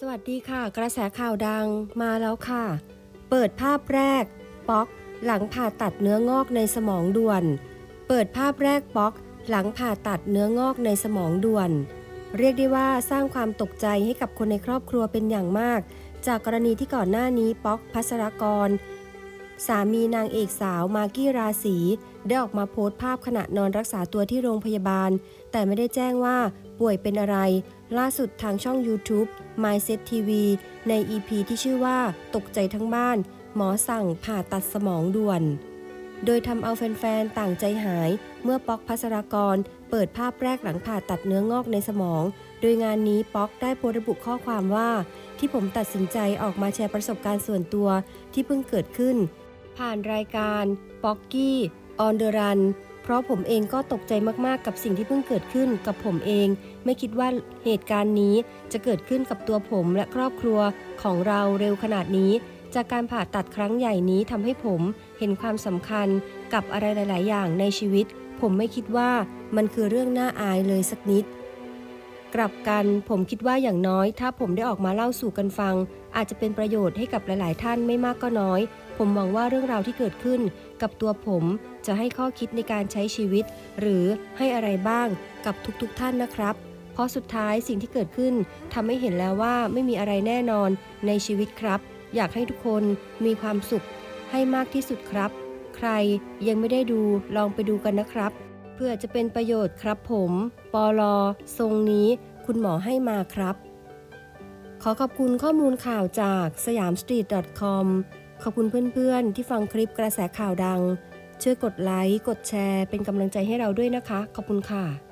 สวัสดีค่ะ กระแสข่าวดังมาแล้วค่ะ เปิดภาพแรก ป๊อกหลังผ่าตัดเนื้องอกในสมองด่วน เปิดภาพแรกป๊อก หลังผ่าตัดเนื้องอกในสมองด่วน เรียกได้ว่าสร้างความตกใจให้กับคนในครอบครัวเป็นอย่างมาก จากกรณีที่ก่อนหน้านี้ป๊อกพัสรกร สามีนางเอกสาวมากกี้ราศีได้ออกมาโพสต์ภาพขณะนอนรักษาตัวที่โรงพยาบาล แต่ไม่ได้แจ้งว่าป่วยเป็นอะไร ล่าสุดทางช่อง YouTube Mindset TV ใน EP ที่ชื่อว่าตกใจทั้งบ้าน หมอสั่งผ่าตัดสมองด่วน โดยทำเอาแฟนๆ ต่างใจหาย เมื่อป๊อกพัสรากร เปิดภาพแรกหลังผ่าตัดเนื้องอกในสมอง โดยงานนี้ป๊อกได้โพสต์ระบุข้อความว่า ที่ผมตัดสินใจออกมาแชร์ประสบการณ์ส่วนตัวที่เพิ่งเกิดขึ้น ผ่านรายการป๊อกกี้ออนเดอรันเพราะผมเองก็ตกใจมากๆ กับสิ่งที่เพิ่งเกิดขึ้นกับผมเอง ไม่คิดว่าเหตุการณ์นี้จะเกิดขึ้นกับตัวผมและครอบครัวของเราเร็วขนาดนี้ จากการผ่าตัดครั้งใหญ่นี้ทำให้ผมเห็นความสำคัญกับอะไรหลาย ๆ อย่างในชีวิต ผมไม่คิดว่ามันคือเรื่องน่าอายเลยสักนิด กลับกันผมคิดว่าอย่างน้อย ถ้าผมได้ออกมาเล่าสู่กันฟัง อาจจะเป็นประโยชน์ให้กับหลาย ๆ ท่านไม่มากก็น้อย ผมหวังว่าเรื่องราวที่เกิดขึ้น กับตัวผมจะให้ข้อคิดในการใช้ชีวิต หรือให้อะไรบ้างกับทุก ๆท่านนะครับ เพราะสุดท้ายสิ่งที่เกิดขึ้นทำให้เห็นแล้วว่าไม่มีอะไรแน่นอนในชีวิตครับ อยากให้ทุกคนมีความสุขให้มากที่สุดครับ ใครยังไม่ได้ดูลองไปดูกันนะครับ เพื่อจะเป็นประโยชน์ครับผม ปอลอทรงนี้ คุณหมอให้มาครับ ขอขอบคุณข้อมูลข่าวจากสยามสตรีท .com ขอบคุณเพื่อนๆ ที่ฟังคลิปกระแสข่าวดัง ช่วยกดไลค์ กดแชร์ เป็นกำลังใจให้เราด้วยนะคะ ขอบคุณค่ะ